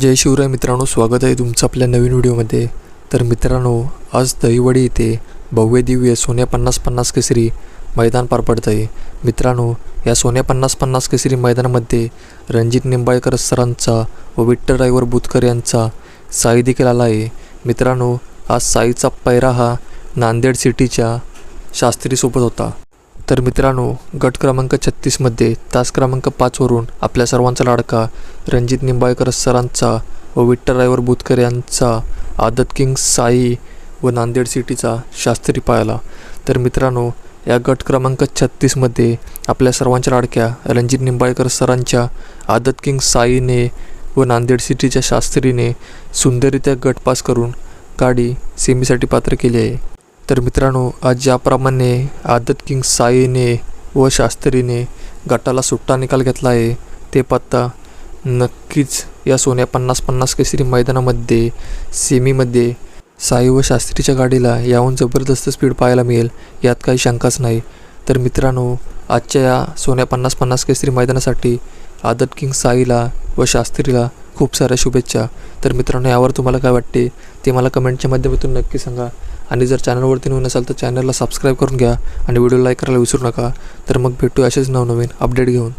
जय शिवराय मित्रांनो स्वागत आहे तुमचं आपल्या नवीन व्हिडिओमध्ये. तर मित्रांनो आज दहीवडी येथे भव्य दिव्य सोन्या पन्नास पन्नास केसरी मैदान पार पडत आहे मित्रांनो या सोन्या पन्नास पन्नास केसरी मैदानामध्ये रणजित निंबाळकर सरांचा व विठ्ठल रायवर बुतकर यांचा साई देखील आला आहे. मित्रांनो आज साईचा पैरा हा नांदेड सिटीच्या शास्त्रीसोबत होता. तर मित्रांनो गट क्रमांक छत्तीसमध्ये तास क्रमांक पाचवरून आपल्या सर्वांचा लाडका रणजित निंबाळकर सरांचा व विठ्ठल रायवर बुतकर यांचा आदत किंग साई व नांदेड सिटीचा शास्त्री पाहिला तर मित्रांनो या गट क्रमांक छत्तीसमध्ये आपल्या सर्वांच्या लाडक्या रणजित निंबाळकर सरांच्या आदत किंग साईने व नांदेड सिटीच्या शास्त्रीने सुंदररित्या गट पास करून गाडी सेमीसाठी पात्र केली आहे. तर मित्रांनो आज ज्याप्रमाणे आदत किंग साईने व शास्त्रीने गटाला सुट्टा निकाल घेतला आहे ते पत्ता नक्कीच या सोन्या पन्नास पन्नास केसरी मैदानामध्ये सेमीमध्ये साई व शास्त्रीच्या गाडीला याहून जबरदस्त स्पीड पाहायला मिळेल यात काही शंकाच नाही. तर मित्रांनो आजच्या या सोन्या पन्नास पन्नास केसरी मैदानासाठी आदत किंग साईला व शास्त्रीला खूप साऱ्या शुभेच्छा. तर मित्रांनो यावर तुम्हाला काय वाटते ते मला कमेंटच्या माध्यमातून नक्की सांगा. आणि जर चॅनलवरती नवीन असाल तर चॅनलला सबस्क्राईब करून घ्या आणि व्हिडिओ लाईक करायला विसरू नका. तर मग भेटू असेच नवनवीन अपडेट घेऊन.